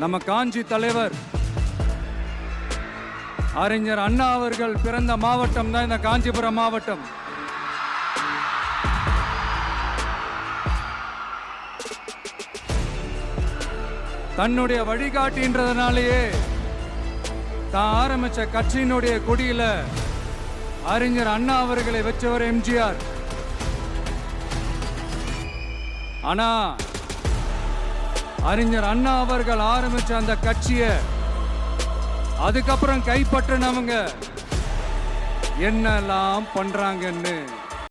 நம்ம காஞ்சி தலைவர் அறிஞர் அண்ணா அவர்கள் பிறந்த மாவட்டம் தான் இந்த காஞ்சிபுரம் மாவட்டம். தன்னுடைய வழிகாட்டின்றதுனாலேயே தான் ஆரம்பிச்ச கட்சியினுடைய கொடியில அறிஞர் அண்ணா அவர்களை வச்சவர் எம்ஜிஆர். ஆனா அறிஞர் அண்ணா அவர்கள் ஆரம்பிச்ச அந்த கட்சியை அதுக்கப்புறம் கைப்பற்றினவங்க என்னெல்லாம் பண்றாங்கன்னு